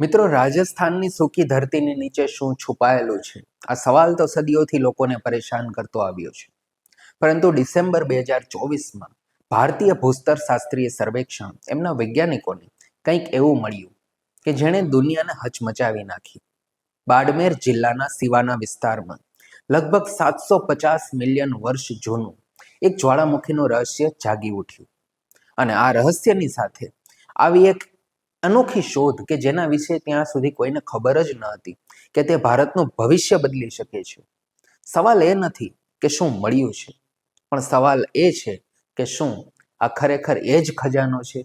મિત્રો, રાજસ્થાનની સૂકી ધરતીની નીચે શું છુપાયેલું છે? આ સવાલ તો સદીઓથી લોકોને પરેશાન કરતો આવ્યો છે. પરંતુ ડિસેમ્બર બે હજાર ચોવીસમાં ભારતીય ભૂસ્તર શાસ્ત્રીય સર્વેક્ષણ એમના વૈજ્ઞાનિકોને કંઈક એવું મળ્યું કે જેણે દુનિયાને હચમચાવી નાખી. બાડમેર જિલ્લાના સિવાના વિસ્તારમાં લગભગ સાતસો પચાસ મિલિયન વર્ષ જૂનું એક જ્વાળામુખીનું રહસ્ય જાગી ઉઠ્યું. અને આ રહસ્યની સાથે આવી એક અનોખી શોધ કે જેના વિશે ત્યાં સુધી કોઈને ખબર જ ન હતી કે તે ભારતનું ભવિષ્ય બદલી શકે છે. સવાલ એ નથી કે શું મળ્યું છે, પણ સવાલ એ છે કે શું આ ખરેખર એ જ ખજાનો છે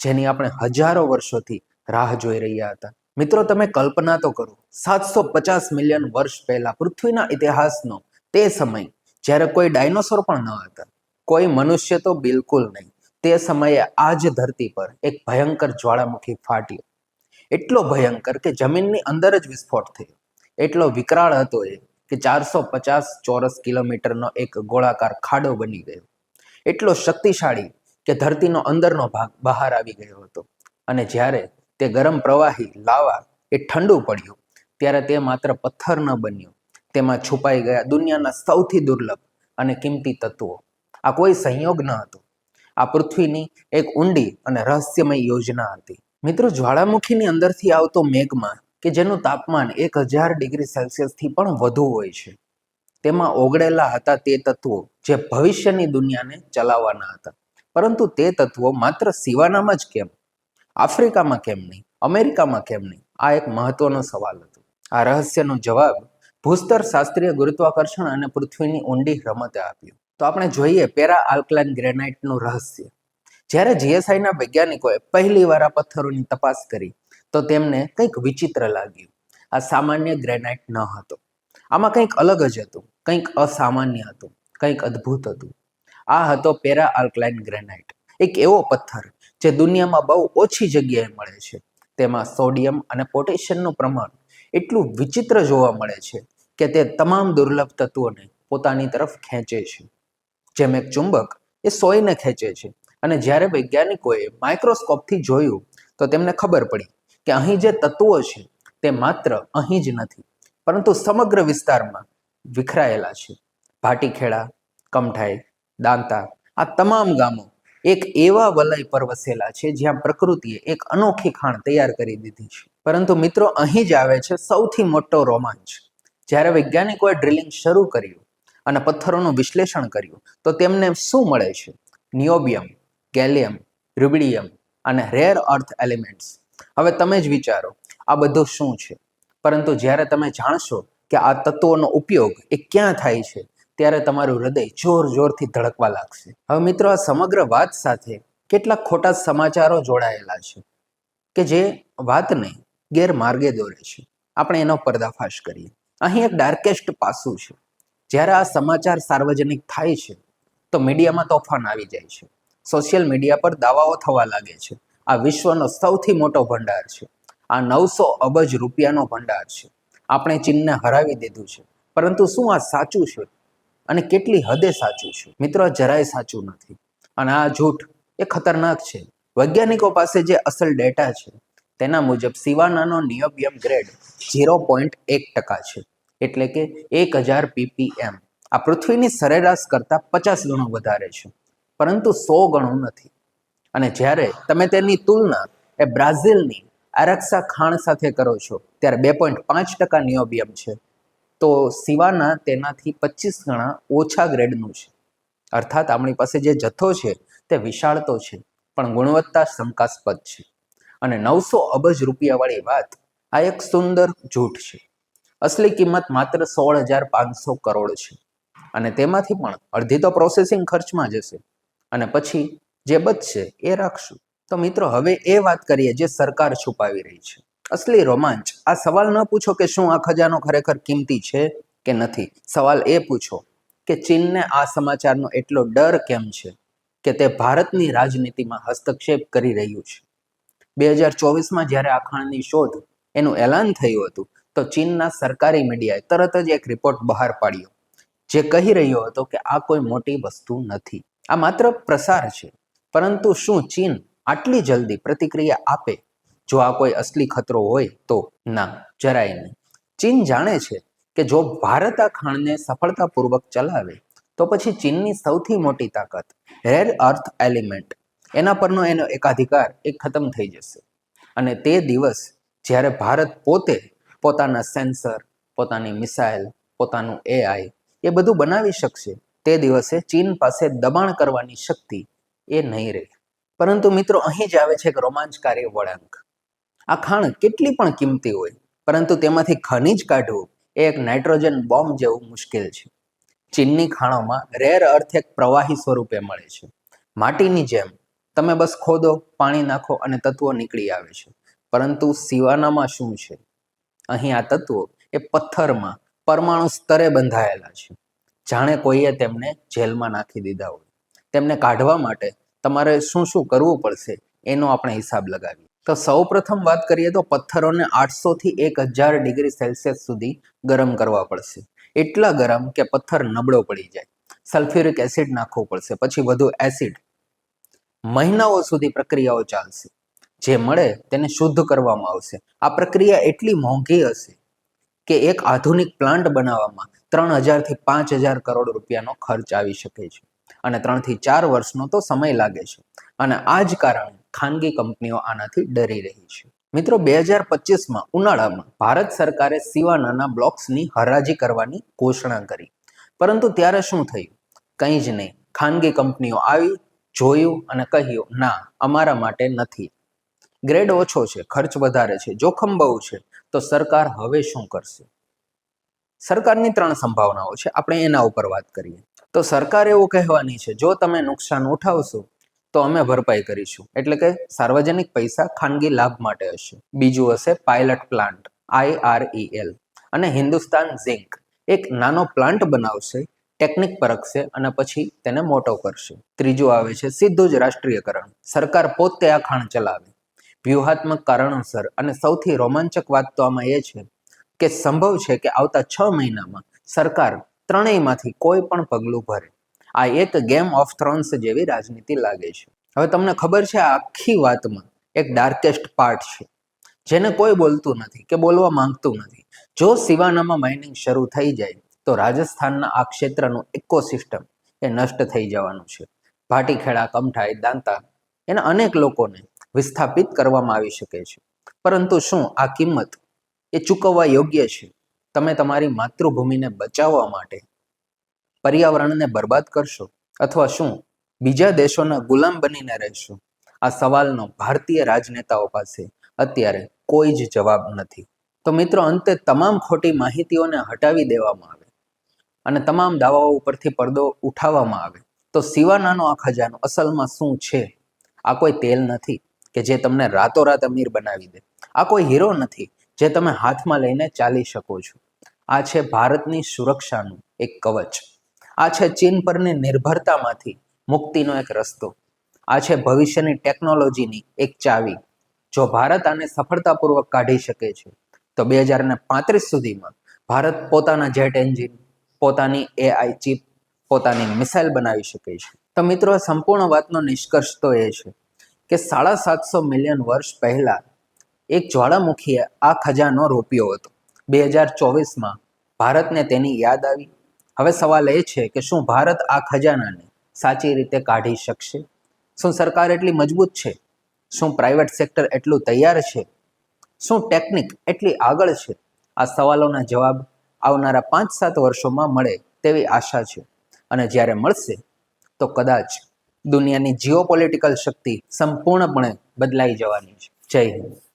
જેની આપણે હજારો વર્ષોથી રાહ જોઈ રહ્યા હતા. મિત્રો, તમે કલ્પના તો કરો, સાતસો પચાસ મિલિયન વર્ષ પહેલા પૃથ્વીના ઇતિહાસનો તે સમય જ્યારે કોઈ ડાયનોસોર પણ ન હતા. કોઈ મનુષ્ય તો બિલકુલ નહીં. તે સમયે આ જ ધરતી પર એક ભયંકર જ્વાળામુખી ફાટ્યો. એટલો ભયંકર કે જમીનની અંદર જ વિસ્ફોટ થયો. એટલો વિકરાળ હતો એ કે ચારસો પચાસ ચોરસ કિલોમીટરનો એક ગોળાકાર ખાડો બની ગયો. એટલો શક્તિશાળી કે ધરતીનો અંદરનો ભાગ બહાર આવી ગયો હતો. અને જ્યારે તે ગરમ પ્રવાહી લાવા એ ઠંડુ પડ્યું, ત્યારે તે માત્ર પથ્થર ન બન્યું. તેમાં છુપાઈ ગયા દુનિયાના સૌથી દુર્લભ અને કિંમતી તત્વો. આ કોઈ સંયોગ ન હતો. આ પૃથ્વીની એક ઊંડી અને રહસ્યમય યોજના હતી. મિત્રો, જ્વાળામુખીની અંદરથી આવતો મેઘમાં કે જેનું તાપમાન એક હજાર ડિગ્રી સેલ્સિયસથી પણ વધુ હોય છે. તેમાં ઓગળેલા હતા તે તત્વો જે ભવિષ્યની દુનિયાને ચલાવવાના હતા. પરંતુ તે તત્વો માત્ર સિવાનામાં જ કેમ? આફ્રિકામાં કેમ નહીં? અમેરિકામાં કેમ નહીં? આ એક મહત્વનો સવાલ હતો. આ રહસ્યનો જવાબ ભૂસ્તર શાસ્ત્રીય ગુરુત્વાકર્ષણ અને પૃથ્વીની ઊંડી રમતે આપ્યો. તો આપણે જોઈએ પેરા આલ્કલાઇન ગ્રેનાઇટનું રહસ્ય. જ્યારે જીએસઆઈના વૈજ્ઞાનિકોએ પહેલી વાર આ પથ્થરોની તપાસ કરી, તો તેમને કંઈક વિચિત્ર લાગ્યું. આ સામાન્ય ગ્રેનાઇટ ન હતો. આમાં કંઈક અલગ જ હતું. કંઈક અસામાન્ય હતું. કંઈક અદ્ભુત હતું. આ હતો પેરા આલ્કલાઇન ગ્રેનાઇટ. એક એવો પથ્થર જે દુનિયામાં બહુ ઓછી જગ્યાએ મળે છે. તેમાં સોડિયમ અને પોટેશિયમનું પ્રમાણ એટલું વિચિત્ર જોવા મળે છે કે તે તમામ દુર્લભ તત્વોને પોતાની તરફ ખેંચે છે. જેમ એક ચુંબક એ સોયને ખેંચે છે. અને જ્યારે વૈજ્ઞાનિકોએ માઇક્રોસ્કોપથી જોયું, તો તેમને ખબર પડી કે અહીં જે તત્વો છે, તે માત્ર અહીં જ નથી, પરંતુ સમગ્ર વિસ્તારમાં વિખરાયેલા છે. ભાટીખેડા, કમઠાઈ, દાંતા, આ તમામ ગામો એક એવા વલય પર વસેલા છે, જ્યાં પ્રકૃતિએ એક અનોખી ખાણ તૈયાર કરી દીધી છે. પરંતુ મિત્રો, અહીં જ આવે છે સૌથી મોટો રોમાંચ. જ્યારે વૈજ્ઞાનિકોએ ડ્રિલિંગ શરૂ કર્યું અને પથ્થરોનું વિશ્લેષણ કર્યું, તો તેમને શું મળે છે? નિયોબિયમ, ગેલિયમ, રુબિડિયમ અને રેર અર્થ એલિમેન્ટ્સ. હવે તમે જ વિચારો, આ બધું શું છે? પરંતુ જ્યારે તમે જાણશો કે આ તત્વોનો ઉપયોગ એ ક્યાં થાય છે, ત્યારે તમારું હૃદય જોર જોરથી ધડકવા લાગશે. હવે મિત્રો, આ સમગ્ર વાત સાથે કેટલાક ખોટા સમાચારો જોડાયેલા છે, કે જે વાતને ગેરમાર્ગે દોરે છે. આપણે એનો પર્દાફાશ કરીએ. અહીં એક ડાર્કેસ્ટ પાસું છે. જ્યારે આ સમાચાર સાર્વજનિક થાય છે, તો મીડિયામાં તોફાન આવી જાય છે. સોશિયલ મીડિયા પર દાવાઓ થવા લાગે છે. આ વિશ્વનો સૌથી મોટો ભંડાર છે. આ નવસો અબજ રૂપિયાનો ભંડાર છે. આપણે ચીનને હરાવી દીધું છે. પરંતુ શું આ સાચું છે? અને કેટલી હદે સાચું છે? મિત્રો જરાય સાચું નથી. અને આ જૂઠ એ ખતરનાક છે. વૈજ્ઞાનિકો પાસે જે અસલ ડેટા છે, તેના મુજબ સિવાનાનો નિયોબિયમ ગ્રેડ ઝીરો પોઈન્ટ એક ટકા છે. એટલે કે એક હજાર પીપીએમ. આ પૃથ્વીની સરેરાશ કરતાં પચાસ ગણો વધારે છે. પરંતુ સો ગણું નથી. અને જ્યારે તમે તેની તુલના એ બ્રાઝિલની આરક્ષા ખાણ સાથે કરો છો, ત્યારે બે પોઈન્ટ પાંચ ટકા નિયોબિયમ છે. તો સિવાના તેનાથી પચીસ ગણા ઓછા ગ્રેડનું છે. અર્થાત આપણી પાસે જે જથ્થો છે, તે વિશાળ તો છે, પણ ગુણવત્તા શંકાસ્પદ છે. અને નવસો અબજ રૂપિયાવાળી વાત આ એક સુંદર જૂઠ છે. અસલી કિંમત માત્ર સોળ હજાર પાંચસો કરોડ છે. અને તેમાંથી પણ અડધી તો પ્રોસેસિંગ ખર્ચમાં જશે અને પછી જે બચશે એ રાખશું. તો મિત્રો, હવે એ વાત કરીએ જે સરકાર છુપાવી રહી છે. અસલી રોમાંચ. આ સવાલ ન પૂછો કે શું આ ખજાનો ખરેખર કિંમતી છે કે નથી. સવાલ એ પૂછો કે ચીનને આ સમાચારનો એટલો ડર કેમ છે કે તે ભારતની રાજનીતિમાં હસ્તક્ષેપ કરી રહ્યું છે? બે હજાર ચોવીસમાં જ્યારે આ ખાણની શોધ એનું એલાન થયું હતું તો ચીનના સરકારી મીડિયાએ તરત જ એક રિપોર્ટ બહાર પાડ્યો, જે કહી રહ્યો હતો કે આ કોઈ મોટી વસ્તુ નથી. આ માત્ર પ્રસાર છે, પરંતુ શું ચીન આટલી જલ્દી પ્રતિક્રિયા આપે? જો આ કોઈ અસલી ખતરો હોય તો ના, જરાય નહીં. ચીન જાણે છે કે જો ભારત આ ખાણને સફળતાપૂર્વક ચલાવે, તો પછી ચીનની સૌથી મોટી તાકાત રેર અર્થ એલિમેન્ટ એના પરનો એનો એકાધિકાર એ ખતમ થઈ જશે. અને તે દિવસ જ્યારે ભારત પોતે પોતાના સેન્સર, પોતાની મિસાઇલ, પોતાનું એઆઈ એ બધું બનાવી શકશે. તે દિવસે ચીન પાસે દબાણ કરવાની શક્તિ એ નહીં રહે. પરંતુ મિત્રો, અહીં જ આવે છે એક રોમાંચકારી વળાંક. આ ખાણ કેટલી પણ કિંમતી હોય, પરંતુ તેમાંથી ખનિજ કાઢવું એ એક નાઇટ્રોજન બોમ્બ જેવું મુશ્કેલ છે. ચીનની ખાણોમાં રેર અર્થ એક પ્રવાહી સ્વરૂપે મળે છે. માટીની જેમ, તમે બસ ખોદો, પાણી નાખો અને તત્વો નીકળી આવે છે. પરંતુ સિવાનામાં શું છે? અહીં આ તત્વો એ પથ્થરમાં પરમાણુ સ્તરે બંધાયેલા છે. જાણે કોઈએ તેમને જેલમાં નાખી દીધા હોય. તેમને કાઢવા માટે તમારે શું શું કરવું પડશે એનો આપણે હિસાબ લગાવીએ. તો સૌ પ્રથમ વાત કરીએ તો પથ્થરોને આઠસો થી એક હજાર ડિગ્રી સેલ્સિયસ સુધી ગરમ કરવા પડશે. એટલા ગરમ કે પથ્થર નબળો પડી જાય. સલ્ફ્યુરિક એસિડ નાખવું પડશે, પછી વધુ એસિડ. મહિનાઓ સુધી પ્રક્રિયાઓ ચાલશે. જે મળે તેને શુદ્ધ કરવામાં આવશે. આ પ્રક્રિયા એટલી મોંઘી હશે કે એક આધુનિક પ્લાન્ટ બનાવવામાં ત્રણ હજારથી પાંચ હજાર કરોડ રૂપિયાનો ખર્ચ આવી શકે છે. અને ત્રણથી ચાર વર્ષનો તો સમય લાગે છે. અને આ જ કારણે ખાનગી કંપનીઓ આનાથી ડરી રહી છે. મિત્રો, બે હજાર પચીસમાં ઉનાળામાં ભારત સરકારે સિવાનાના બ્લોક્સની હરાજી કરવાની ઘોષણા કરી. પરંતુ ત્યારે શું થયું? કંઈ જ નહીં. ખાનગી કંપનીઓ આવી, જોયું અને કહ્યું, ના, અમારા માટે નથી. ગ્રેડ ઓછો છે, ખર્ચ વધારે છે, જોખમ બહુ છે, તો સરકાર હવે શું કરશે? સરકારની ત્રણ સંભાવનાઓ છે, આપણે એના ઉપર વાત કરીએ. તો સરકાર એવું કહેવાની છે, જો તમે નુકસાન ઉઠાવશો, તો અમે ભરપાઈ કરીશું. એટલે કે સાર્વજનિક પૈસા ખાનગી લાભ માટે હશે. બીજું હશે પાયલટ પ્લાન્ટ આઈઆરઈએલ અને હિન્દુસ્તાન ઝિંક, એક નાનો પ્લાન્ટ બનાવશે ટેકનિક પરખશે અને પછી તેને મોટો કરશે. ત્રીજું આવે છે, સીધું જ રાષ્ટ્રીયકરણ. સરકાર પોતે આ ખાણ ચલાવે. વ્યૂહાત્મક કારણોસર અને સૌથી રોમાંચક વાત તો આમાં એ છે કે સંભવ છે કે આવતા છ મહિનામાં સરકાર ત્રણેયમાંથી કોઈ પણ પગલું ભરે. આ એક ગેમ ઓફ થ્રોન્સ જેવી રાજનીતિ લાગે છે. હવે તમને ખબર છે આ આખી વાતમાં એક ડાર્કેસ્ટ પાર્ટ છે. જેને કોઈ બોલતું નથી કે બોલવા માંગતું નથી. જો સિવાનામાં માઇનિંગ શરૂ થઈ જાય, તો રાજસ્થાનના આ ક્ષેત્રનું ઇકોસિસ્ટમ એ નષ્ટ થઈ જવાનું છે. ભાટીખેડા, કમઠાઈ, દાંતા એના અનેક લોકોને વિસ્થાપિત કરવામાં આવી શકે છે. પરંતુ શું આ કિંમત એ ચૂકવવા યોગ્ય છે? તમે તમારી માતૃભૂમિને બચાવવા માટે પર્યાવરણને બરબાદ કરશો અથવા શું બીજા દેશોના ગુલામ બનીને રહેશો? આ સવાલનો ભારતીય રાજનેતાઓ પાસે અત્યારે કોઈ જ જવાબ નથી. તો મિત્રો, અંતે તમામ ખોટી માહિતીઓને હટાવી દેવામાં આવે અને તમામ દાવાઓ ઉપરથી પડદો ઉઠાવવામાં આવે. તો સિવાનાનો આ ખજાનો અસલમાં શું છે? આ કોઈ તેલ નથી. કે જે તમને રાતોરાત અમીર બનાવી દે. આ કોઈ હીરો નથી જે તમે હાથમાં લઈને ચાલી શકો છો. આ છે ભારતની સુરક્ષાનું એક કવચ. આ છે ચીન પરની નિર્ભરતામાંથી મુક્તિનો એક રસ્તો. આ છે ભવિષ્યની ટેકનોલોજીની એક ચાવી. જો ભારત આને સફળતાપૂર્વક કાઢી શકે છે, તો બે હજાર ને પાંત્રીસ સુધીમાં ભારત પોતાના જેટ એન્જિન, પોતાની એઆઈ ચીપ, પોતાની મિસાઇલ બનાવી શકે છે. તો મિત્રો સંપૂર્ણ વાતનો નિષ્કર્ષ તો એ છે કે સાડા સાતસો મિલિયન વર્ષ પહેલા એક જ્વાળામુખીએ આ ખજાનો રોપ્યો હતો. બે હજાર ચોવીસમાં ભારતને તેની યાદ આવી. હવે સવાલ એ છે કે શું ભારત આ ખજાનાને સાચી રીતે કાઢી શકશે? શું સરકાર એટલી મજબૂત છે? શું પ્રાઇવેટ સેક્ટર એટલું તૈયાર છે? શું ટેકનિક એટલી આગળ છે? આ સવાલોના જવાબ આવનારા પાંચ સાત વર્ષોમાં મળે તેવી આશા છે. અને જ્યારે મળશે, તો કદાચ દુનિયાની જીઓપોલિટિકલ શક્તિ સંપૂર્ણપણે બદલાઈ જવાની છે. જય હિન્દ.